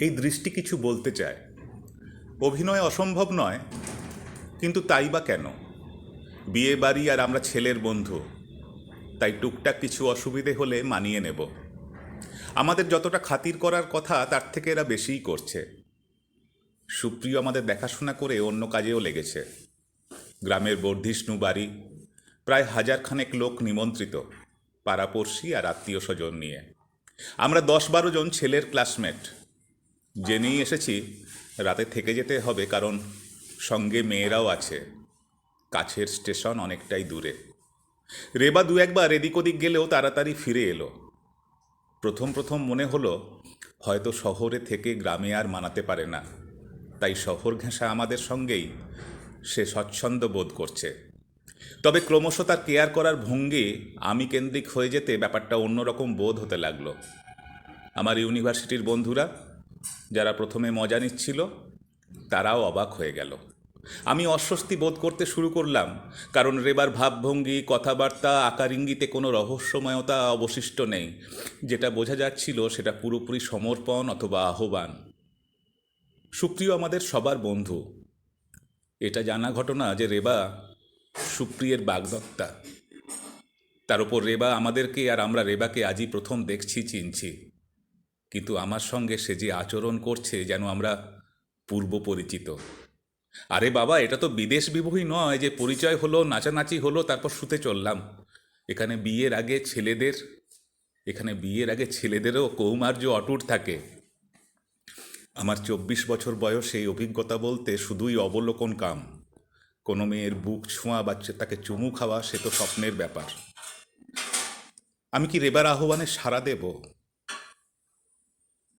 এই দৃষ্টি কিছু বলতে চায়। অভিনয় অসম্ভব নয়, কিন্তু তাই বা কেন? বিয়ে বাড়ি আর আমরা ছেলের বন্ধু, তাই টুকটাক কিছু অসুবিধে হলে মানিয়ে নেব। আমাদের যতটা খাতির করার কথা, তার থেকে এরা বেশিই করছে। সুপ্রিয় আমাদের দেখাশোনা করে অন্য কাজেও লেগেছে। গ্রামের বর্ধিষ্ণু বাড়ি, প্রায় হাজারখানেক লোক নিমন্ত্রিত, পাড়াপড়শি আর আত্মীয় স্বজন নিয়ে। আমরা দশ বারো জন ছেলের ক্লাসমেট জেনেই এসেছি, রাতে থেকে যেতে হবে কারণ সঙ্গে মেয়েরাও আছে। কাছের স্টেশন অনেকটাই দূরে। রেবা দু একবার এদিক ওদিক গেলেও তাড়াতাড়ি ফিরে এলো। প্রথম প্রথম মনে হলো, হয়তো শহরে থেকে গ্রামে আর মানাতে পারে না। তাই শহর ঘেঁষা আমাদের সঙ্গেই সে স্বচ্ছন্দ বোধ করছে। তবে ক্রমশ তার কেয়ার করার ভঙ্গি আমি কেন্দ্রিক হয়ে যেতে ব্যাপারটা অন্যরকম বোধ হতে লাগল। আমার ইউনিভার্সিটির বন্ধুরা যারা প্রথমে মজা নিচ্ছিল, তারাও অবাক হয়ে গেল। আমি অস্বস্তি বোধ করতে শুরু করলাম, কারণ রেবার ভাবভঙ্গি, কথাবার্তা, আকার ইঙ্গিতে কোনো রহস্যময়তা অবশিষ্ট নেই। যেটা বোঝা যাচ্ছিল সেটা পুরোপুরি সমর্পণ অথবা আহ্বান। সুপ্রিয় আমাদের সবার বন্ধু, এটা জানা ঘটনা যে রেবা সুপ্রিয়ের বাগদত্তা। তার উপর রেবা আমাদেরকে আর আমরা রেবাকে আজই প্রথম দেখছি, চিনছি। কিন্তু আমার সঙ্গে সে যে আচরণ করছে যেন আমরা পূর্ব পরিচিত। আরে বাবা, এটা তো বিদেশ বিবহী নয় যে পরিচয় হলো, নাচানাচি হলো, তারপর শুতে চললাম। এখানে বিয়ের আগে ছেলেদের, এখানে বিয়ের আগে ছেলেদেরও কৌমার্য অটুট থাকে। আমার চব্বিশ বছর বয়স এই অভিজ্ঞতা বলতে শুধুই অবলোকন কাম। কোনো মেয়ের বুক ছোঁয়া বা তাকে চুমু খাওয়া, সে তো স্বপ্নের ব্যাপার। আমি কি রেবার আহ্বানে সাড়া দেব?